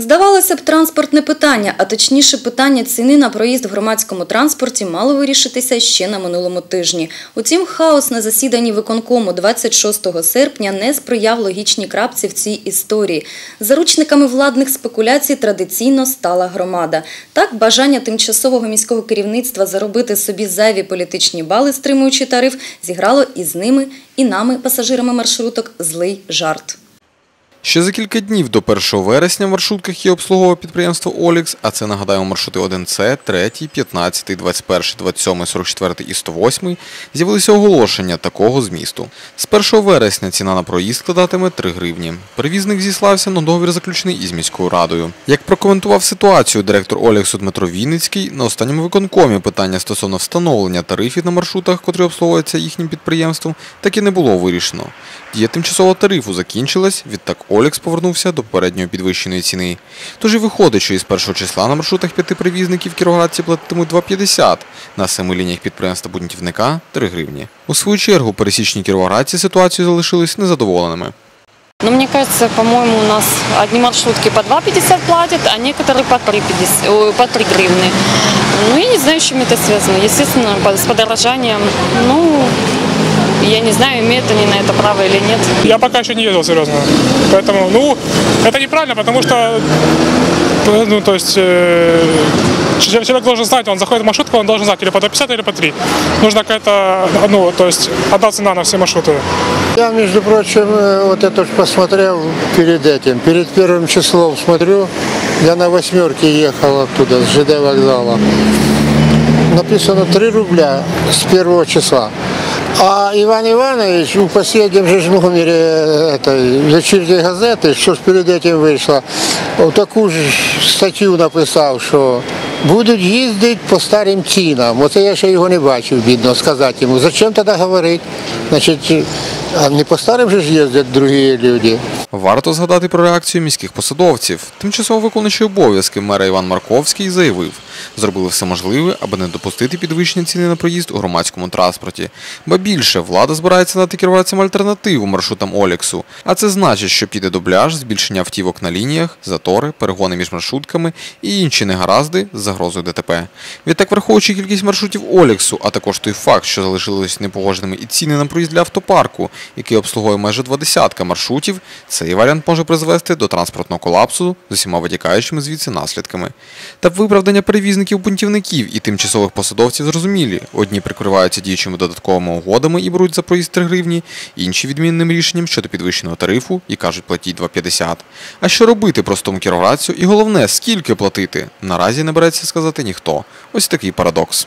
Здавалося б, транспортне питання, а точніше питання ціни на проїзд в громадському транспорті мало вирішитися ще на минулому тижні. Утім, хаос на засіданні виконкому 26 серпня не сприяв логічній крапці в цій історії. Заручниками владних спекуляцій традиційно стала громада. Так, бажання тимчасового міського керівництва заробити собі зайві політичні бали, стримуючи тариф, зіграло і з ними, і нами, пасажирами маршруток, злий жарт. Ще за кілька днів до 1 вересня в маршрутках є обслуговує підприємство Олікс, а це нагадаємо маршрути 1С, 3, 15, 21, 27, 44 і 108 з'явилися оголошення такого змісту. З 1 вересня ціна на проїзд складатиме 3 гривні. Перевізник зіслався на договір заключений із міською радою. Як прокоментував ситуацію директор Оліксу Дмитро Вінницький, на останньому виконкомі питання стосовно встановлення тарифів на маршрутах, котрі обслуговуються їхнім підприємством, так і не було вирішено. Дія тимчасового тарифу закінчилась, відтак Олікс повернувся до попередньої підвищеної ціни. Тож і виходить, що із першого числа на маршрутах п'яти перевізників кіровоградці платитимуть 2,50, на семи лініях підприємства будівника 3 гривні. У свою чергу пересічні кіровоградці ситуацією залишились незадоволеними. Но мне кажется, по-моему, у нас одни маршрутки по 2,50 платят, а некоторые по 3, 50, ой, по 3 гривны. Ну, я не знаю, с чем это связано. Естественно, по- с подорожанием. Ну, я не знаю, имеют они на это право или нет. Я пока еще не ездил серьезно. Поэтому, ну, это неправильно, потому что, ну, то есть, э, че- человек должен знать, он заходит в маршрутку, он должен знать или по 250, или по 3. Нужно какая-то, ну, то есть, одна цена на все маршруты. Я, между прочим, э, вот это посмотрел перед этим, перед первым числом смотрю, я на восьмерке ехал оттуда, с ЖД вокзала. Написано 3 рубля с первого числа. А Иван Иванович у последнем же ж номере э, этой вечерней газеты, что ж перед этим вышло, вот такую ж статтю написав, що будуть їздити по старим цінам. Оце я ще його не бачив, бідно, сказати йому. Зачем тоді говорити? Значить, а не по старим же ж їздять другі люди. Варто згадати про реакцію міських посадовців. Тимчасово виконуючий обов'язки мера Іван Марковський заявив, зробили все можливе, аби не допустити підвищення ціни на проїзд у громадському транспорті. Ба більше, влада збирається дати керуватцям альтернативу маршрутам Оліксу. А це значить, що піде дубляж, збільшення автівок на лініях, затори, перегони між маршрутками і інші негаразди загрозою ДТП. Відтак, враховуючи кількість маршрутів Оліксу, а також той факт, що залишились непогодженими і ціни на проїзд для автопарку, який обслуговує майже два десятка маршрутів, цей варіант може призвести до транспортного колапсу з усіма витікаючими звідси наслідками. Та виправдання перевізників-бунтівників і тимчасових посадовців зрозумілі. Одні прикриваються діючими додатковими угодами і беруть за проїзд 3 гривні, інші відмінним рішенням щодо підвищеного тарифу і кажуть платіть 2,50. А що робити простому кіровоградцю і головне, скільки платити, наразі не береться сказати ніхто. Ось такий парадокс.